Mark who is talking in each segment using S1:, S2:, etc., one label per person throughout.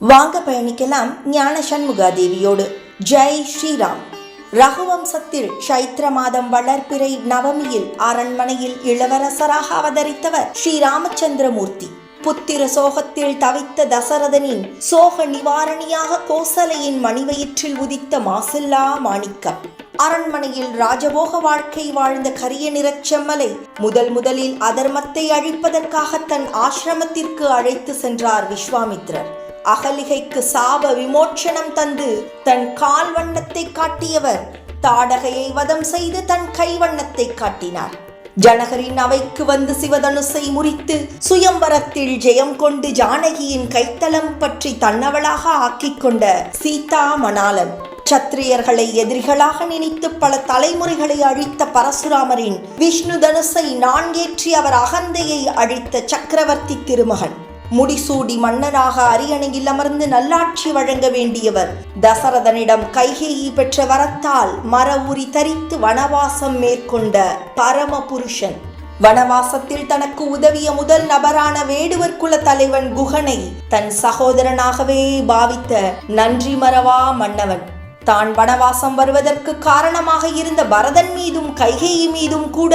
S1: வாங்க பயணிக்கலாம் ஞான சண்முகாதேவியோடு. ஜெய் ஸ்ரீராம். ரகுவம்சத்தில் சைத்திர மாதம் வளர்பிறை நவமியில் அரண்மனையில் இளவரசராக அவதரித்தவர் ஸ்ரீராமச்சந்திரமூர்த்தி. புத்திர சோகத்தில் தவித்த தசரதனின் சோக நிவாரணியாக கோசலையின் மணிவயிற்றில் உதித்த மாசில்லா மாணிக்கம். அரண்மனையில் ராஜபோக வாழ்க்கை வாழ்ந்த கரிய நிறச்செம்மலை முதல் முதலில் அதர்மத்தை அழிப்பதற்காக தன் ஆசிரமத்திற்கு அழைத்து சென்றார் விஸ்வாமித்ரர். அகலிகைக்கு சாப விமோச்சனம் தந்து தன் கால் வண்ணத்தை காட்டியவர். தாடகையை வதம் செய்து தன் கைவண்ணத்தை காட்டினார். ஜனகரின் அவைக்கு வந்து சிவதனுசை முறித்து சுயம்பரத்தில் ஜெயம் கொண்டு ஜானகியின் கைத்தளம் பற்றி தன்னவளாக ஆக்கிக் கொண்ட சீதா மணாலன். சத்திரியர்களை எதிரிகளாக நினைத்து பல தலைமுறைகளை அழித்த பரசுராமரின் விஷ்ணு தனுசை நான்கேற்றி அவர் அகந்தையை அழித்த சக்கரவர்த்தி திருமகன். முடிசூடி மன்னராக அரியணையில் அமர்ந்து நல்லாட்சி வழங்க வேண்டியவர். தசரதனிடம் கைகேயி பெற்ற வரத்தால் மர உரி தரித்து வனவாசம் மேற்கொண்ட பரம புருஷன் வனவாசத்தில் தனக்கு உதவிய முதல் நபரான வேடுவர் குல தலைவன் குகனை தன் சகோதரனாகவே பாவித்த நன்றி மறவா மன்னவன். தான் வனவாசம் வருவதற்கு காரணமாக இருந்த பரதன் மீதும் கைகேயி மீதும் கூட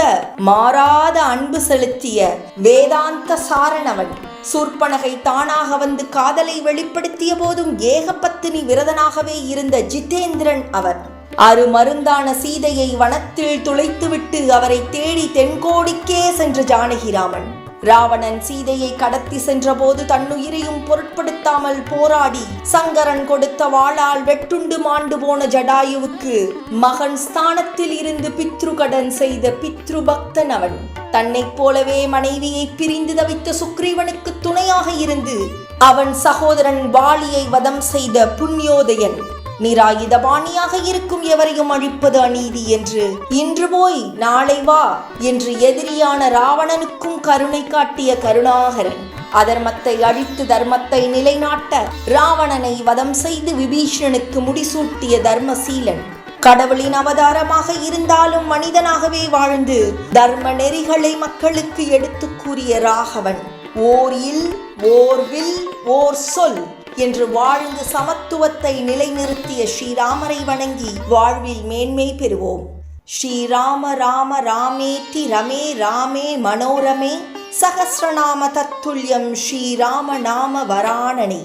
S1: மாறாத அன்பு செலுத்திய வேதாந்த சாரணவன். சூர்பனகை தானாக வந்து காதலை வெளிப்படுத்திய போதும் ஏகபத்தினி விரதனாகவே இருந்த ஜிதேந்திரன் அவர். அரு மருந்தான சீதையை வனத்தில் துளைத்துவிட்டு அவரை தேடி தென்கோடிக்கே சென்ற ஜானகிராமன் ராவணன் சீதையை கடத்தி சென்றபோது தன்னுயிரையும் பொருட்படுத்தாமல் போராடி சங்கரன் கொடுத்த வாளால் வெட்டுண்டு மாண்டு போன ஜடாயுவுக்கு மகன் ஸ்தானத்தில் இருந்து பித்ருகடன் செய்த பித்ரு பக்தன் அவன். தன்னைப் போலவே மனைவியை பிரிந்து தவித்த சுக்ரீவனுக்கு துணையாக இருந்து அவன் சகோதரன் வாலியை வதம் செய்த புண்ணியோதயன் நிராயுதபாணியாக இருக்கும் எவரையும் அழிப்பது அநீதி என்று இன்று போய் நாளை வா என்று எதிரியான ராவணனுக்கும் கருணை காட்டிய கருணாகரன் அதர்மத்தை அழித்து தர்மத்தை நிலைநாட்ட ராவணனை வதம் செய்து விபீஷணனுக்கு முடிசூட்டிய தர்மசீலன் கடவுளின் அவதாரமாக இருந்தாலும் மனிதனாகவே வாழ்ந்து தர்ம நெறிகளை மக்களுக்கு எடுத்து கூறிய ராகவன் ஓர் இல் ஓர் வில் ஓர் சொல் என்று வாழ்ந்து சமத்துவத்தை நிலைநிறுத்திய ஸ்ரீராமரை வணங்கி வாழ்வில் மேன்மை பெறுவோம். ஸ்ரீராம ராம ராமேத்தி ரமே ராமே மனோரமே சகசிரநாம தத்துல்யம் ஸ்ரீராம நாம வராணனே